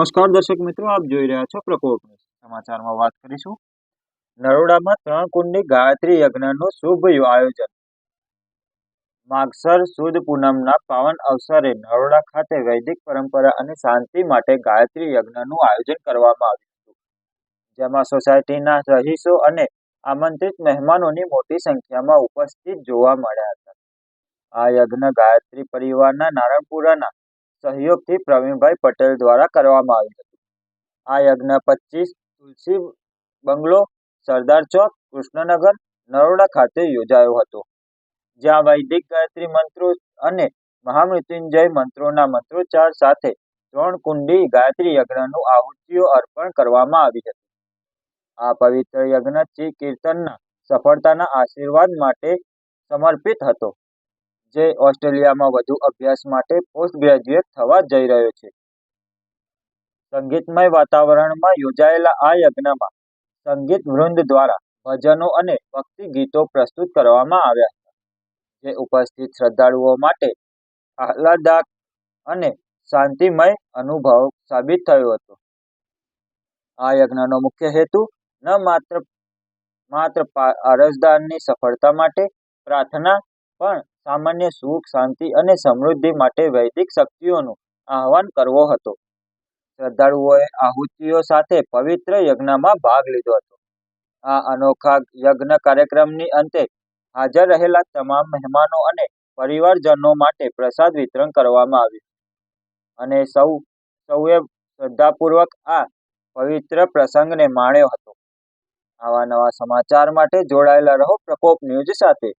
નમસ્કાર દર્શક મિત્રો, આપ જોઈ રહ્યા છો પ્રકોપ સમાચારમાં વાત કરીશું. નરોડામાં ત્રણ કુંડની ગાયત્રી યજ્ઞનું શુભ આયોજન. માગસર સુદ પૂનમના પાવન અવસરે નરોડા ખાતે વૈદિક પરંપરા અને શાંતિ માટે ગાયત્રી યજ્ઞનું આયોજન કરવામાં આવ્યું હતું. જેમાં સોસાયટીના રહીશો અને આમંત્રિત મહેમાનોની મોટી સંખ્યામાં ઉપસ્થિત જોવા મળ્યા હતા. આ યજ્ઞ ગાયત્રી પરિવારના નારણપુરાના સહયોગથી પ્રવીણભાઈ પટેલ દ્વારા કરવામાં આવ્યું હતું. આ યજ્ઞ પચીસ તુલસી બંગલો, સરદાર ચોક, કૃષ્ણનગર, નરોડા ખાતે યોજાયો હતો. જ્યાં વૈદિક ગાયત્રી મંત્રો અને મહામૃત્યુંજય મંત્રોના મંત્રોચ્ચાર સાથે ત્રણ કુંડી ગાયત્રી યજ્ઞનું આહુતિઓ અર્પણ કરવામાં આવી હતી. આ પવિત્ર યજ્ઞ શ્રી કીર્તનના સફળતાના આશીર્વાદ માટે સમર્પિત હતો. જે ઓસ્ટ્રેલિયામાં વધુ અભ્યાસ માટે પોસ્ટ ગ્રેજ્યુએટ થવા જઈ રહ્યો છે. સંગીતમય વાતાવરણમાં યોજાયેલા આ યજ્ઞમાં સંગીત વૃંદ દ્વારા ભજનો અને ભક્તિ ગીતો પ્રસ્તુત કરવામાં આવ્યા હતા, જે ઉપસ્થિત શ્રદ્ધાળુઓ માટે આહલાદક અને શાંતિમય અનુભવ સાબિત થયો હતો. આ યજ્ઞનો મુખ્ય હેતુ ન માત્ર માત્ર અરજદારની સફળતા માટે પ્રાર્થના, પણ સામાન્ય સુખ, શાંતિ અને સમૃદ્ધિ માટે વૈદિક શક્તિઓનું આહ્વાન કરવો હતો. શ્રદ્ધાળુઓએ આહુતિઓ સાથે પવિત્ર યજ્ઞમાં ભાગ લીધો હતો. આ અનોખા યજ્ઞ કાર્યક્રમની અંતે હાજર રહેલા તમામ મહેમાનો અને પરિવારજનો માટે પ્રસાદ વિતરણ કરવામાં આવ્યું. અને સૌ, સૌએ શ્રદ્ધાપૂર્વક આ પવિત્ર પ્રસંગને માણ્યો હતો. આવા નવા સમાચાર માટે જોડાયેલા રહો પ્રકોપ ન્યૂઝ સાથે.